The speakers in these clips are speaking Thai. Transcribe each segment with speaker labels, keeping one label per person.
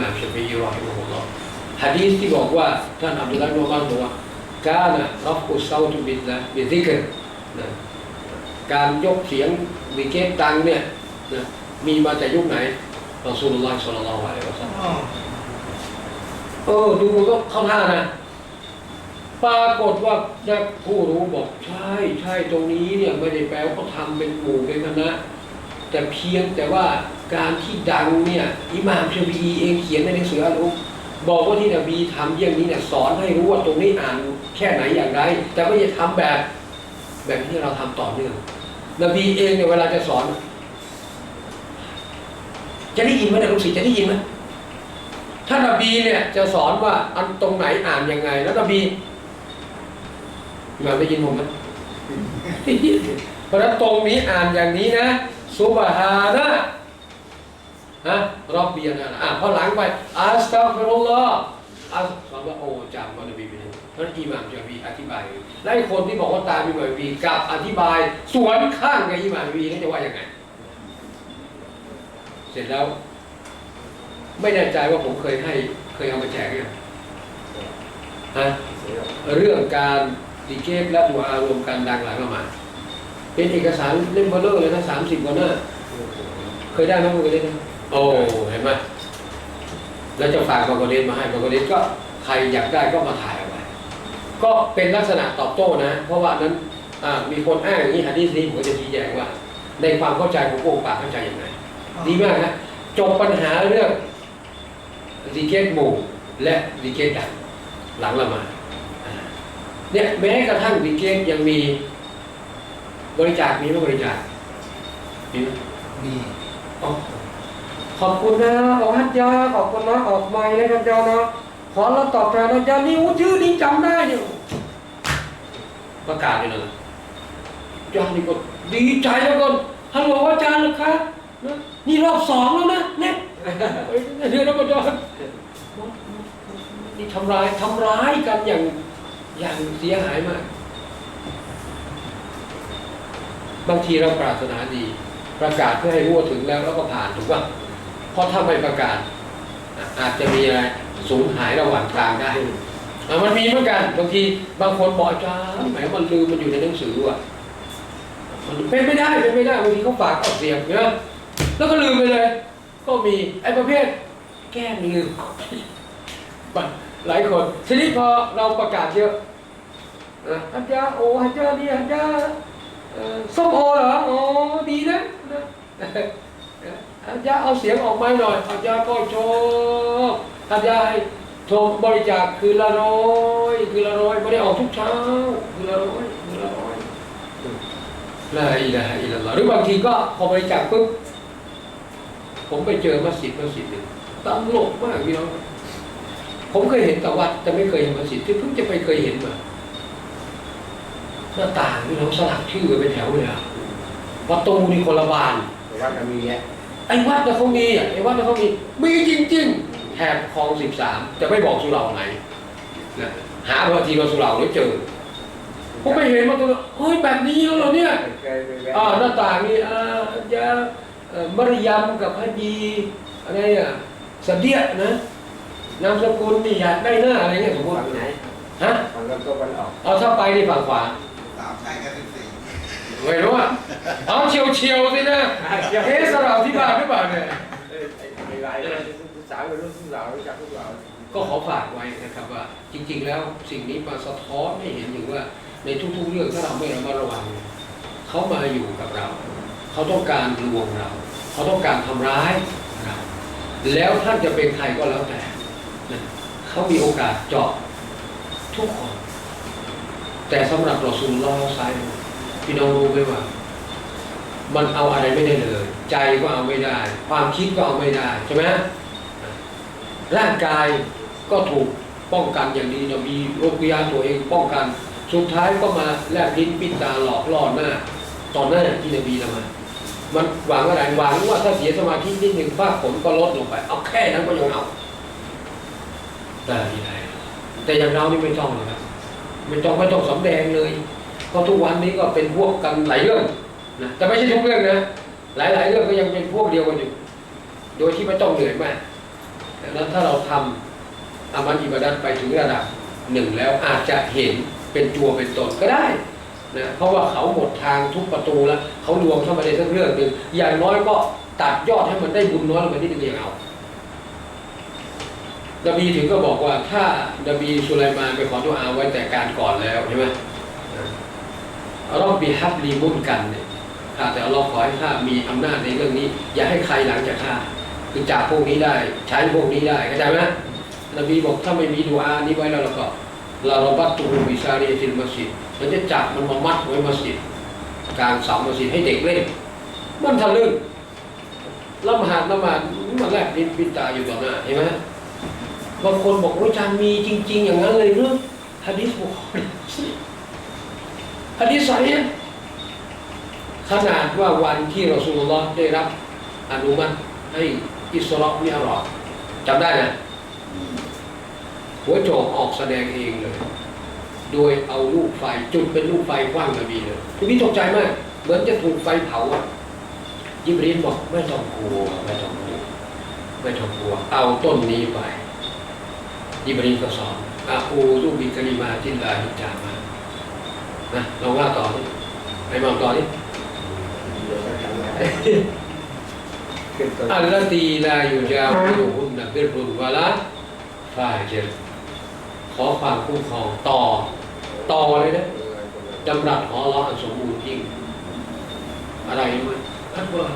Speaker 1: มามชาฟีอีรอฮิมะฮุลลอฮ์ฮะดีษที่บอกว่าท่านอับดุลลาห์อิบนุมัรบอกว่ากานะรับกุเซาตุบิดละบิซิกรนะการยกเสียงวิเกตตังเนี่ยนะมีมาจากยุคไหนรอซูลุลลอฮ์ศ็อลลัลลอฮุอะลัยฮิวะซัลลัมเออดูก็เข้าท่านะปรากฏว่าผู้รู้บอกใช่ใช่ตรงนี้เนี่ยไม่ได้แปลว่าเขาทำเป็นหมู่เป็นคณะแต่เพียงแต่ว่า การที่ดังเนี่ยอิหม่ามชาฟีอีเองเขียนในหนังสืออัลอุบอกว่าที่นบีทำเยี่ยงนี้เนี่ยสอนให้รู้ว่าตรงนี้อ่านแค่ไหนอย่างไรแต่ไม่ได้ทำแบบแบบที่เราทำต่อเนื่อง นบีเองเนี่ยเวลาจะสอน จะได้ยินไหมนี่ยลูกศิษย์จะได้ยินไหมถ้านบีเนี่ยจะสอนว่าอันตรงไหนอ่านยังไง แล้วนบีมาได้ยินผมไหมเพราะฉะนั้นตรงนี้อ่านอย่างนี้นะซุบฮานะ ฮะรอบเบียนะอะพอหลังไปอัสตัฟิรุลลอฮ์อัสสอนว่าโอ้จำว่านบีเป็นอย่านี้เพราะฉะนั้นอิหม่ามจาบีอธิบายและไอ้คนที่บอกว่าตามอิหม่ามบีกับอธิบายสวนข้างกับอิหม่ามบีนี่จะว่ายังไง เสร็จแล้ว ไม่แน่ใจว่าผมเคยให้เคยเอามาแจกยังฮะเรื่องการดีเกตและตัวอารวมกันดังหลังละมาดเป็นเอกสารเล่มเบลเลอร์เลยนะสามสิบกว่าหน้าเคยได้ไหมคุณกระเด็น โอ้เห็นไหมแล้วจะฝากบางกระเด็นมาให้บางกระเด็นก็ใครอยากได้ก็มาถ่ายเอาไว้ก็เป็นลักษณะตอบโต้นะ เพราะว่านั้นอ่ามีคนอ้างอย่างนี้ฮะดีษนี้ผมก็จะชี้แจงว่า ในความเข้าใจของพวกปากเข้าใจอย่างไรดีมากนะจบปัญหาเรื่องดีเกตหมู่และดีเกตดังหลังละหมาดอ่าเนี่ยแม้กระทั่งดีเกตยังมีบริจาคมีไหมบริจาคมีไหม
Speaker 2: มี
Speaker 1: อ๋อ ขอบคุณนะออกฮัจญาขอบคุณนะออกไม้นะครับจานะขอรับตอบแทนนะจานี่อู้ชื่อนี้จำได้เนี่ยประกาศเลยนะอาจารย์นี่ก็ดีใจแล้วก็ฮัลโหลอาจารย์เหรอคะนะนี่รอบสองแล้วนะเนี่ยเอ้ยเดี๋ยวนะอาจารย์นี่ทำร้ายทำร้ายกันอย่างอย่างเสียหายมาก บางทีเราปรารถนาดี ประกาศเพื่อให้รู้ว่าถึงแล้วแล้วก็ผ่านถูกป่ะ เพราะถ้าไม่ประกาศอะอาจจะมีอะไรสูญหายระหว่างทางได้อะมันมีเหมือนกันบางทีบางคนบอกอาจารย์แหมมันลืมมันอยู่ในหนังสือว่ะมันเป็นไม่ได้เป็นไม่ได้บางทีเขาฝากออกเสียงเนอะแล้วก็ลืมไปเลย ก็มีไอ้ประเภท แก้มีลืมหลายคนทีนี้พอเราประกาศเยอะอะอาจารย์โอ้อาจารย์นี่อาจารย์เอ่อส้มโอเหรออ๋อดีนะ นะอาจารย์เอาเสียงออกมาหน่อยอาจารย์ก็ชอบอาจารย์ให้โทรบริจาคคืนละร้อยคืนละร้อยไม่ได้ออกทุกเช้าคืนละร้อยคืนละร้อยลาอิลาฮะอิลลัลลอฮ์หรือบางทีก็พอบริจาคปุ๊บผมไปเจอมัสยิดมัสยิดหนึ่งตลกมากพี่น้องผมเคยเห็นแต่วัดแต่ไม่เคยเห็นมัสยิดที่เพิ่งจะไปเคยเห็นมาหน้าต่างนี่เราสลักชื่อไว้เป็นแถวเลยอะประตูนี่คนละบาน
Speaker 3: แต่ว่าจะมีแยะ
Speaker 1: ไอ้วัดน่ะเขามีอะไอ้วัดน่ะเขามีมีจริงๆแถบคลองสิบสามจะไม่บอกสุเหร่าไหนนะหาบางทีเราสุเหร่าไม่เจอผมไปเห็นมาตัวเฮ้ยแบบนี้แล้วเหรอเนี่ย
Speaker 3: เคยไปแวะ
Speaker 1: อ่าหน้าต่างนี่อ่ายาเอ่อมารยมกับฮัจีอะไรอะสะเดียนะนามสกุลนี่อยากได้หน้าอะไรเงี้ยสมมติ
Speaker 3: ฝั่งไหน
Speaker 1: ฮะ
Speaker 3: ฝั่งลำตัววันออก
Speaker 1: เอาถ้าไปนี่ฝั่งขวา
Speaker 2: สามใช่กันสิบสี่
Speaker 1: ไม่รู้อะเอาเฉียวเฉียวๆสินะเอ๊ะสลับที่บ้านหรือเปล่าเนี่ย
Speaker 3: เอ้ยไอ้ไอ้ลายนั่นลูกสาวเป็นลูกสาวรู้จักลูกสาว
Speaker 1: ก็ขอฝากไว้นะครับว่าจริง ๆ แล้วสิ่งนี้มาสะท้อนให้เห็นถึงว่าในทุกๆเรื่องถ้าเราไม่ระมัดระวังเขามาอยู่กับเรา เขาต้องการลวงเรา เขาต้องการทำร้ายเราแล้วท่านจะเป็นใครก็แล้วแต่นะเขามีโอกาสเจาะทุกคน แต่สำหรับรอซูลลอฮ์ไซด์ พี่น้องรู้ไหมว่า มันเอาอะไรไม่ได้เลย ใจก็เอาไม่ได้ ความคิดก็เอาไม่ได้ใช่ไหมร่างกายก็ถูกป้องกันอย่างดีเรามีโรคยาตัวเองป้องกัน สุดท้ายก็มาแลบลิ้นปิดตาหลอกล่อหน้าตอนหน้าที่นบีละมามันหวังอะไรหวังว่าถ้าเสียสมาธินิดหนึ่งฟ้าผมก็ลดลงไป เอาแค่นั้นก็ยังเอาแต่ที่ไหนแต่อย่างเรานี่ไม่ต้องเลยครับไม่ต้องไม่ต้องสำแดงเลย เพราะทุกวันนี้ก็เป็นพวกกันหลายเรื่องนะแต่ไม่ใช่ทุกเรื่องนะหลาย ๆ เรื่องก็ยังเป็นพวกเดียวกันอยู่ โดยที่ไม่ต้องเหนื่อยมากดังนั้นถ้าเราทำอามันอิบาดัตไปถึงระดับหนึ่งแล้วอาจจะเห็นเป็นตัวเป็นตนก็ได้นะเพราะว่าเขาหมดทางทุกประตูแล้วเขาลวงเข้ามาในสักเรื่องหนึ่งอย่างน้อยก็ตัดยอดให้มันได้บุญน้อยลงไปนิดนึงอย่างเอานบีถึงก็บอกว่าถ้านบีสุไลมานไปขอดุอาไว้แต่การก่อนแล้วใช่ไหม รอบบีฮับลีมุนกันเนี่ยข้าแต่อัลลอฮ์ขอให้ข้ามีอำนาจในเรื่องนี้ อย่าให้ใครหลังจากข้าคือจับพวกนี้ได้ใช้พวกนี้ได้เข้าใจไหมนบีบอกถ้าไม่มีดุอานี้ไว้แล้วเราก็เราระบัดตูบิซารียติลมัสยิดมันจะจับมันมามัดไว้มัสยิดกลางเสามัสยิดให้เด็กเล่นมันทะลึ่งละหมาดละหมาดมันแลบลิ้นปิตาอยู่ต่อหน้าเห็นไหมบางคนบอกว่าอาจารย์มีจริง ๆ อย่างนั้นเลยเรื่องฮะดิษบุคคล ฮะดิษสายเนี่ขนาดว่าวันที่เรอสูลุลลอฮ์ได้รับอนุมัติให้อิสรามิอรอจำได้นะหัวโจกออกแสดงเองเลย โดยเอาลูกไฟจุดเป็นลูกไฟกว้างนบีเลยทุกทีตกใจมาก เหมือนจะถูกไฟเผาอะยิบรีนบอกไม่ต้องกลัวไม่ต้องกลัวไม่ต้องกลัว เอาต้นนี้ไปยิบรีนก็สอนอาอูลูบิกริมาจินลาฮิจามา นะลองว่าต่อนี่ไอ้มองต่อนี่
Speaker 3: ขึ้นต้น
Speaker 1: อัลลตีลาอยู่ยาวอยู่หุ่นนะเป็นรุนวาละฟาเจรขอความคุ้มครองต่อ ต่อเลยนะจำรัดของอัลลอฮ์อันสมบูรณ์ยิ่ง อะไรรู้ไหมอัลลอฮ์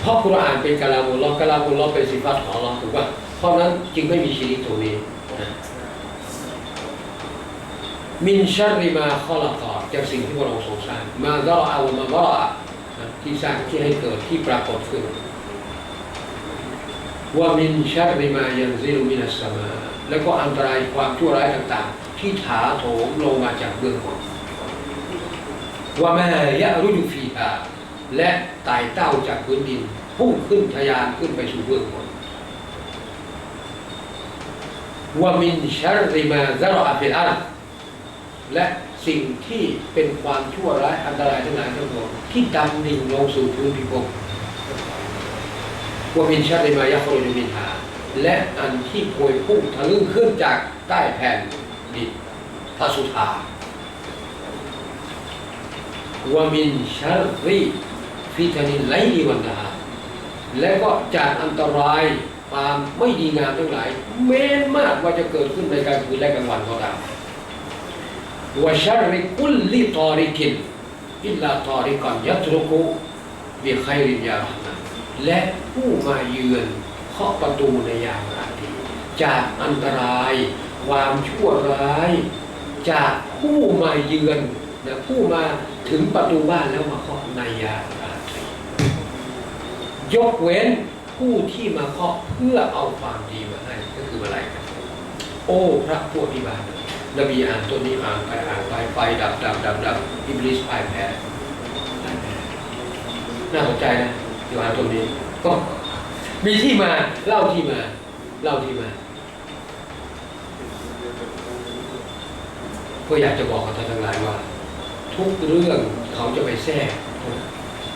Speaker 1: เพราะกุรอานเป็นกะลามุลลอฮ์กะลามุลลอฮ์เป็นสิฟัตของอัลอถูกป่ะเพราะนั้นจึงไม่มีชีริกตรงนี้นะ มินชัรริมาข้อละกอจากสิ่งที่พระองค์ทรงสร้างมาดอเอามาบอนะที่สร้างที่ให้เกิดที่ปรากฏขึ้นว่ามินชัรริมายันซิลมินัสมา แล้วก็อันตรายความชั่วร้ายต่างๆ ที่ถาโถมลงมาจากเบื้องบนว่าแม่ยะรุยุฟีฮาและไต่เต้าจากพื้นดินพุ่งขึ้นทะยานขึ้นไปสู่เบื้องบนว่ามินชัรริมาซาระฟิลอาร์ และสิ่งที่เป็นความชั่วร้ายอันตรายทั้งหลายทั้งปวงที่ดำดิ่งลงสู่พื้นพิภพว่ามินชัดมายะโครยมินหา และอันที่พวยพุ่งทะลึ่งขึ้นจากใต้แผ่นดินพระสุธาวามินชัรรีฟิตานินไลลีวันดาและก็จากอันตรายความไม่ดีงามทั้งหลาย เม้นมากว่าจะเกิดขึ้นในกลางคืนและกลางวันก็ตาม วะชัรริกุลลิตอริกินอิลลาตอริกันยัตรุกุบิไครินยา rahman และผู้มาเยือนเคาะประตูในยามราตรีจากอันตราย ความชั่วร้าย จากผู้มาเยือนนะผู้มาถึงประตูบ้านแล้วมาเคาะในยามราตรียกเว้นผู้ที่มาเคาะเพื่อเอาความดีมาให้ก็คืออะไรโอ้พระผู้อภิบาล นบีอ่านตัวนี้อ่านไปอ่านไปไฟดับดับดับดับอิบลิสพ่ายแพ้พ่ายแพ้น่าสนใจนะอยู่อ่านตรงนี้ก็มีที่มาเล่าที่มาเล่าที่มาก็อยากจะบอกกับท่านทั้งหลายว่า ทุกเรื่องเขาจะไปแทรก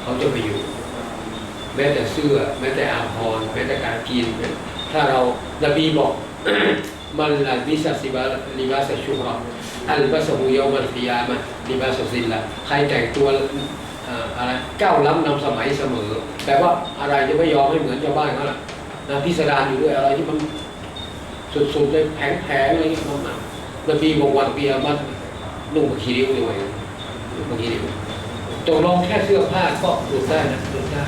Speaker 1: เขาจะไปอยู่ แม้แต่เสื้อ แม้แต่อาภรณ์แม้แต่การกินถ้าเรานบีบอก มันลาบิสัสิบาลิบาสชุฮรอัลบาสฮูยอมันฟิยามะลิบาสซินละใครแต่งตัวอะไรก้าวล้ำนำสมัยเสมอแต่ว่าอะไรจะไม่ยอมให้เหมือนชาวบ้านเขาล่ะนะพิสดารอยู่ด้วยอะไรที่มันสุดๆเลยแผงๆอะไรอย่างเงี้ยมันนบีบอกวันเบียมันนุ่งกับคีริ้วด้วยนุ่งกับคีริ้วตกลงแค่เสื้อผ้าก็หลุดได้นะหลุดได้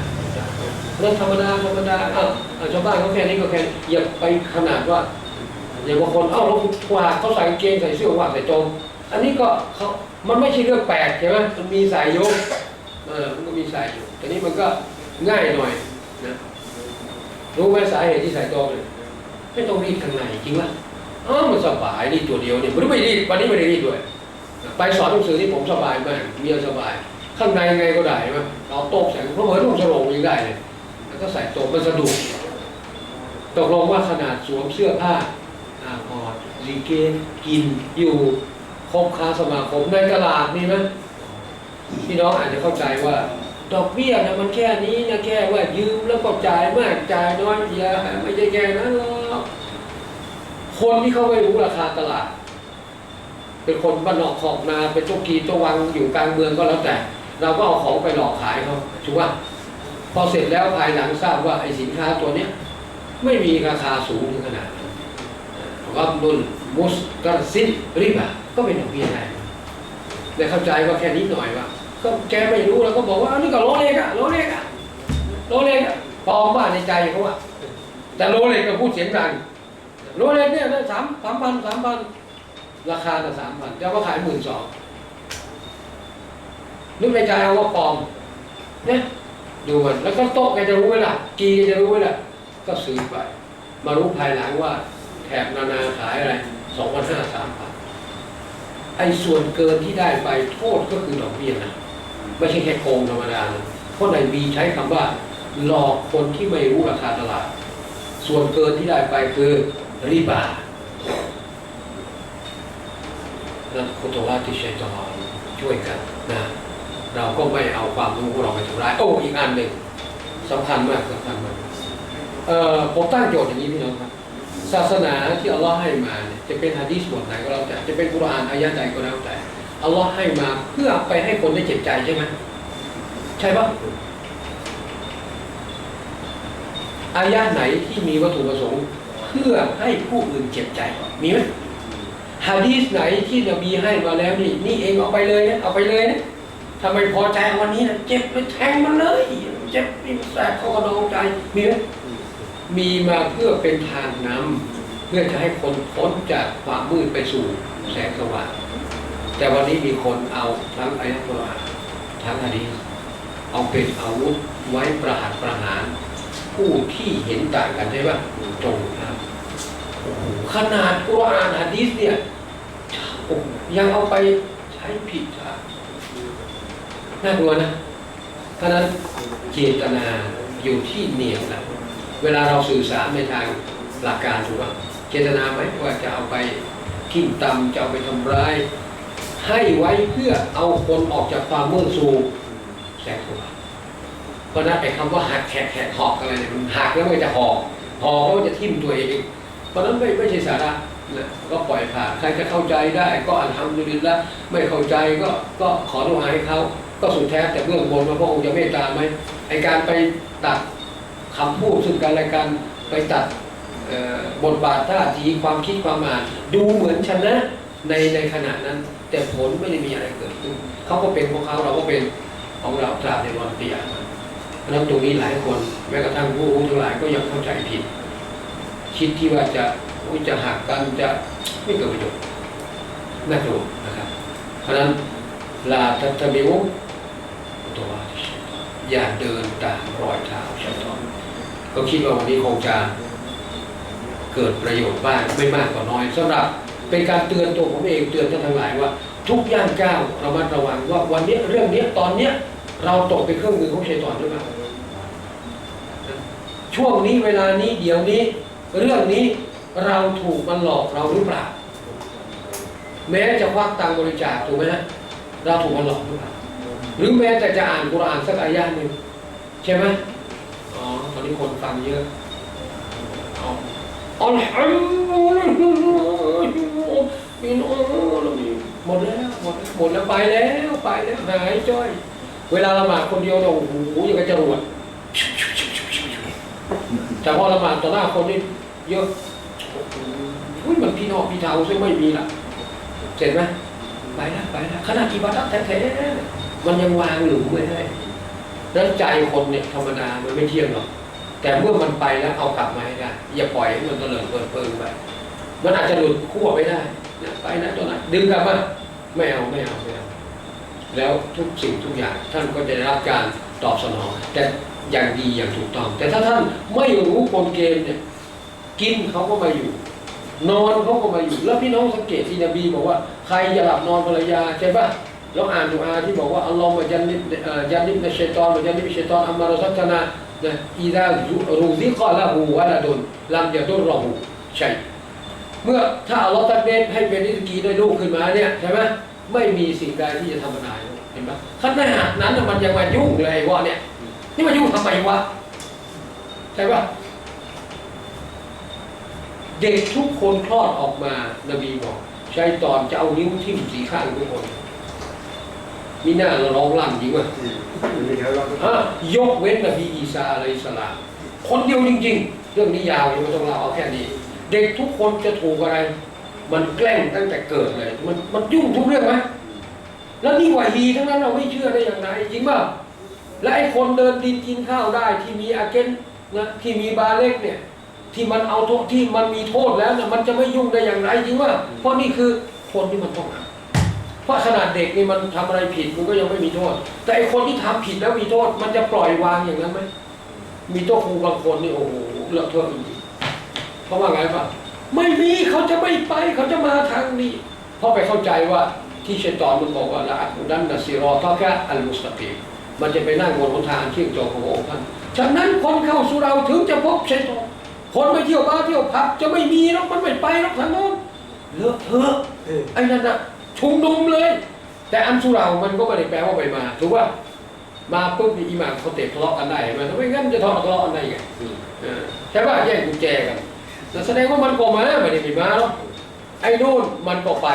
Speaker 1: เรื่องธรรมดาธรรมดาอ้าวชาวบ้านเขาแค่นี้ก็แค่อย่าไปขนาดว่า อย่างบางคนเอ้าเรากวาดเขาใส่เกงใส่เสื้อวาใส่โจงอันนี้ก็เขามันไม่ใช่เรื่องแปลกใช่ไหมมันมีสายโยกเออมันก็มีใส่อยู่แต่นี้มันก็ง่ายหน่อยนะรู้ไหมสาเหตุที่ใส่ตรงเนี่ยไม่ต้องรีดข้างในจริงปะอ๋อมันสบายรีดตัวเดียวเนี่ยมันไม่รีดวันนี้ไม่ได้รีดด้วยไปสอนหนังสือที่ผมสบายมากเมียสบาย ข้างในไงก็ได้ไหมเราโต๊ะใส่เพราะเหมือนลูกสลงยังได้เลยแล้วก็ใส่โต๊ะมันสะดวกตกลงว่าขนาดสวมเสื้อผ้า พอรีเกนกินอยู่คบค้าสมาคมในตลาดนี่ไหมพี่น้องอาจจะเข้าใจว่า ดอกเบี้ยนะมันแค่นี้นะแค่ว่ายืมแล้วก็จ่ายมากจ่ายน้อยอย่าไม่ใช่แค่นั้นหรอกคนที่เขาไม่รู้ราคาตลาด เป็นคนบ้านนอกขอกนาเป็นเจ้ากีเจ้าวังอยู่กลางเมืองก็แล้วแต่ เราก็เอาของไปหลอกขายเขาถูกป่ะพอเสร็จแล้วภายหลังทราบว่าไอ้สินค้าตัวเนี้ย ไม่มีราคาสูงถึงขนาดนั้น รับนุนมุสกรซินริบะก็เป็นดอกเบี้ยได้แต่เข้าใจว่าแค่นิดหน่อยว่า ก็แกไม่รู้แล้วก็บอกว่าอันนี้ก็โลเล็กอะโลเล็กอะโลเล็กอะปลอมว่าในใจเขาอะแต่โลเล็กก็พูดเสียงดังโลเล็กเนี่ยสามสามพันสามพันราคาแต่สามพันจะมาขายหมื่นสองนึกในใจเอาว่าปลอมเนี่ยดูมันแล้วก็โต๊ะแกจะรู้ไหมล่ะกีจะรู้ไหมล่ะก็ซื้อไป มารู้ภายหลังว่า แถบนานาขายอะไรสองพันห้าสามพันไอ้ส่วนเกินที่ได้ไปโทษก็คือดอกเบี้ยนะไม่ใช่แค่โกงธรรมดานะเพราะในบีใช้คำว่า หลอกคนที่ไม่รู้ราคาตลาด ส่วนเกินที่ได้ไปคือริบานั่นคุตวาที่ใช้ตลอช่วยกันนะเราก็ไม่เอาความรู้ของเราไปทำร้ายโอ้อีกอันหนึ่งสำคัญมากสำคัญมากเอ่อผมตั้งโจทย์อย่างนี้พี่น้องครับ ศาสนาที่อัลลอฮ์ให้มาเนี่ยจะเป็นฮะดีษบทไหนก็แล้วแต่จะเป็นกุรอานอายะใดก็แล้วแต่อัลลอฮ์ให้มาเพื่อไปให้คนได้เจ็บใจใช่ไหมใช่ปะอายะไหนที่มีวัตถุประสงค์เพื่อให้ผู้อื่นเจ็บใจมีไหมฮะดีษไหนที่นบีให้มาแล้วนี่นี่เองเอาไปเลยนะเอาไปเลยนะถ้าไมพอใจวันนี้นะเจ็บไปแทงมันเลย เจ็บนี่มันแสบเข้ากระดองใจมีไหม มีมาเพื่อเป็นทางนำเพื่อจะให้คนพ้นจากความมืดไปสู่แสงสว่างแต่วันนี้มีคนเอาทั้งอายะกุรอานทั้งอะดีเอาเป็นอาวุธไว้ประหัตประหาร ผู้ที่เห็นต่างกันใช่ปะตรงครับขนาดกุรอานฮะดีษเนี่ยยังเอาไปใช้ผิดทางน่ากลัวนะเพราะนั้นเจตนาอยู่ที่เนียงแหละ เวลาเราสื่อสารในทางหลักการถูกป่ะเจตนาไหมว่าจะเอาไปทิ่มตำจะเอาไปทำร้าย ให้ไว้เพื่อเอาคนออกจากความมืดสู่แสงสว่างเพราะนั้นไอ้คำว่าหักแขกแขกหอกอะไรเนี่ยมันหักแล้วมันจะหอกหอกแล้วมันจะทิ่มตัวเอง เพราะนั้นไม่ไม่ใช่สาระนะก็ปล่อยผ่านใครจะเข้าใจได้ก็อันทำดุลิลละไม่เข้าใจก็ก็ขอดุอาให้เขาก็สุดแท้แต่เบื้องบนว่าพระองค์จะเมตตาไหมไอการไปตัด คำพูดซึ่งกันและกันไปตัดบทบาทท่าทีความคิดความอ่านดูเหมือนชนะในในขณะนั้น แต่ผลไม่ได้มีอะไรเกิดขึ้นเขาก็เป็นของเขาเราก็เป็นของเราตราบในวันเตียมันเพราะนั้นตรงนี้หลายคนแม้กระทั่งผู้รู้ทั้งหลายก็ยังเข้าใจผิด คิดที่ว่าจะจะหักกันจะไม่เกิดประโยชน์น่ากลัวนะครับ เพราะนั้นลาทัตมิวตัวอย่าเดินตามรอยเท้าชัยตอน ก็คิดว่าวันนี้คงจะเกิดประโยชน์บ้างไม่มากก็น้อยสำหรับเป็นการเตือนตัวผมเองเตือนท่านทั้งหลายว่า ทุกย่างก้าวระมัดระวังว่าวันนี้เรื่องนี้ตอนเนี้ยเราตกเป็นเครื่องมือของชัยตอนหรือเปล่าช่วงนี้เวลานี้เดี๋ยวนี้ เรื่องนี้เราถูกมันหลอกเราหรือเปล่าแม้จะควักตังบริจาคถูกไหมฮะเราถูกมันหลอกหรือเปล่าหรือแม้แต่จะอ่านกุรอานสักอายะหนึ่งใช่ไหม นี้คนฟังเยอะเอาอัลฮัมดุลิลลาฮิมินอัลลอฮิหมดแล้วหมดหมดแล้วไปแล้วไปแล้วหายจ้อย เวลาละหมาดคนเดียวเนี่ยโอ้โหยังกระจรวดแต่พอละหมาดต่อหน้าคนนี่เยอะอุ้ยมันพี่นอกพี่เทาซึ่งไม่มีละเสร็จไหมไปแล้วไปแล้วขนาดอิบาดัตแท้ๆมันยังวางหลุมไว้ให้แล้วใจคนเนี่ยธรรมดามันไม่เที่ยงหรอก แต่เมื่อมันไปแล้วเอากลับมาให้ได้อย่าปล่อยให้มันเตลิดเปิดเปิงไปมันอาจจะหลุดขั้วไปได้นะไปนะตัวไหนดึงกลับมาไม่เอาไม่เอาไม่เอาแล้วทุกสิ่งทุกอย่างท่านก็จะได้รับการตอบสนอง แต่อย่างดีอย่างถูกต้อง แต่ถ้าท่านไม่รู้กลเกมเนี่ยกินเขาก็มาอยู่ นอนเขาก็มาอยู่ แล้วพี่น้องสังเกตที่นบีบอกว่าใครจะหลับนอนภรรยาใช่ปะแล้วอ่านดูอาที่บอกว่าอัลลอฮฺมายันนิบยันนิบในชัยตอนมายันนิบชัยตอนอัมมารสัตนา นะอีดารูซิกอละหูวะละดุนลัมยาดุรรอหูใช่เมื่อถ้าอัลลอฮฺตัดเนให้เป็นนิสกีได้ลูกขึ้นมาเนี่ยใช่ไหมไม่มีสิ่งใดที่จะทำนายเห็นไหมขนาดนั้นมันยังมายุ่งเลยวะเนี่ยนี่มายุ่งทำไมวะใช่ปะเด็กทุกคนคลอดออกมานบีบอกใช้ตอนจะเอานิ้วทิ่มสีข้างทุกคน มีหน้าเราร้องลั่นจริงป่ะ
Speaker 3: มีใครร้อง
Speaker 1: อะยกเว้นนบีอีสาอะลัยฮิสสลามคนเดียวจริง ๆ เรื่องนี้ยาวยังไม่ต้องเล่าเอาแค่นี้ เด็กทุกคนจะถูกอะไร มันแกล้งตั้งแต่เกิดเลย มันมันยุ่งทุกเรื่องไหมแล้วนี่วาฮีทั้งนั้นเราไม่เชื่อได้อย่างไรจริงป่ะและไอ้คนเดินดินกินข้าวได้ที่มีอาเกนนะที่มีบาเล็กเนี่ย ที่มันเอาโทษที่มันมีโทษแล้วเนี่ยมันจะไม่ยุ่งได้อย่างไรจริงป่ะเพราะนี่คือคนที่มันต้องทำ เพราะขนาดเด็กนี่มันทำอะไรผิดมันก็ยังไม่มีโทษ แต่ไอคนที่ทำผิดแล้วมีโทษ มันจะปล่อยวางอย่างนั้นไหมมีโต๊ะครูบางคนนี่โอ้โหเลอะเทอะจริงๆเพราะว่าไงปะไม่มีเขาจะไม่ไปเขาจะมาทางนี้เพราะไปเข้าใจว่าที่เชตอนมันบอกว่าละอักุดันนัสซิรอทอแค่อัลมุสตีมมันจะไปนั่งบนหนทางเที่ยงจองขององค์ท่านฉะนั้นคนเข้าสู่เราถึงจะพบเชตอนคนไปเที่ยวบ้าร์เที่ยวผับจะไม่มีหรอกมันไม่ไปหรอกทางโน้นเลอะเทอะไอ้นั่นน่ะ ชุมนุมเลย แต่อันสุเรามันก็ไม่ได้แปลว่าไปมาถูกป่ะมาปุ๊บนี่อิหม่ามเขาเตะทะเลาะกันได้มันไม่งั้นจะทะเลาะกันได้ไงเออใช่ป่ะแย่งกุญแจกันแต่แสดงว่ามันก็มาไม่ได้ไปมาหรอกไอ้นู่นมันก็ไป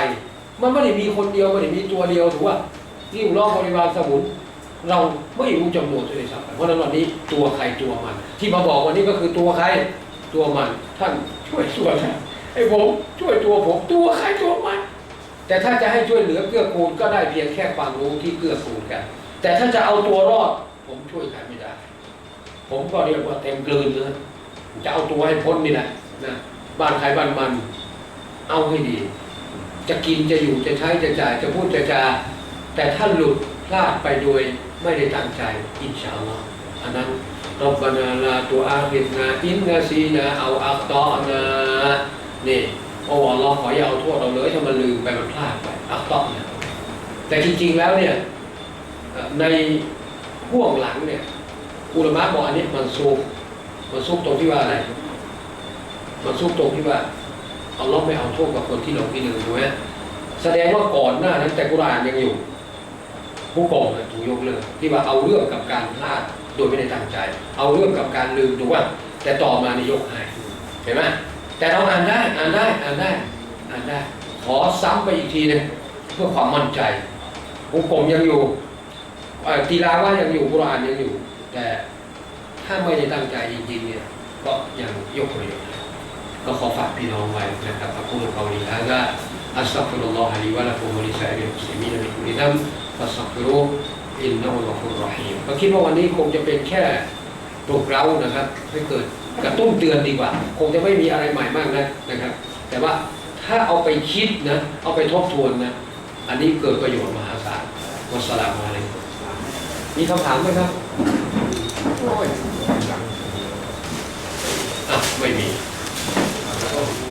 Speaker 1: มันไม่ได้มีคนเดียวไม่ได้มีตัวเดียวถูกป่ะนี่ล้อมบริวารสมุน เราไม่รู้จำนวนตัวเองสักเพราะฉะนั้นวันนี้ตัวใครตัวมัน ที่มาบอกวันนี้ก็คือตัวใครตัวมัน ท่านช่วยช่วยนะไอ้ผมช่วยตัวผมตัวใครตัวมัน แต่ถ้าจะให้ช่วยเหลือเกื้อกูลก็ได้เพียงแค่ความรู้ที่เกื้อกูลกัน แต่ถ้าจะเอาตัวรอด ผมช่วยใครไม่ได้ ผมก็เรียกว่าเต็มกลืนเลยจะเอาตัวให้พ้นนี่แหละนะบ้านใครบ้านมัน เอาให้ดี จะกินจะอยู่จะใช้จะจ่ายจะพูดจะจาแต่ถ้าหลุดพลาดไปโดยไม่ได้ตั้งใจอินชาอัลลอฮ์อันนั้นรบบานาลาตัวอาฮิดนาอินนาซีนาเอาอัคตอนานี่ โอ้อัลลอฮ์ขออย่าเอาโทษเราเลยถ้ามันลืมไปมันพลาดไปอัคตอนะแต่จริงๆแล้วเนี่ยในห่วงหลังเนี่ยอุลมะบอกอันนี้มันซุกมันซุกตรงที่ว่าอะไร มันซุกตรงที่ว่าเอัลลอไม่เอาโทษกับคนที่หลงที่ลืมถูกไหมแสดงว่าก่อนหน้านั้นแต่กุรานยังอยู่ ผู้กองเนี่ยถูกยกเลิกที่ว่าเอาเรื่องกับการพลาดโดยไม่ได้ตั้งใจ เอาเรื่องกับการลืมถูกว่าแต่ต่อมานี่ยกให้เห็นไหม แต่เราอ่านได้อ่านได้อ่านได้อ่านได้ ขอซ้ำไปอีกทีหนึงเพื่อความมั่นใจผู้กองยังอยู่ตีลาว่ายังอยู่กุรอานยังอยู่ แต่ถ้าไม่ได้ตั้งใจจริงๆเนี่ยก็ยังยกประโยชน์ก็ขอฝากพี่น้องไว้นะครับอักูลกาลีฮะก็อัสซักฟิรุลลอฮะลีวะละกุมวะลิซาอิริลมุสลิมีนมินคุลิซัมฟัสซักฟิรุอินนะฮุลกฟุรรอฮีมก็คิดว่าวันนี้คงจะเป็นแค่ ปลุกเร้านะครับให้เกิดกระตุ้นเตือนดีกว่า คงจะไม่มีอะไรใหม่มากนะนะครับ แต่ว่าถ้าเอาไปคิดนะ เอาไปทบทวนนะ อันนี้เกิดประโยชน์มหาศาลวัสสลามุอะลัยกุมมีคำถามไหมครับ
Speaker 3: โอ้ย
Speaker 1: อะไม่มี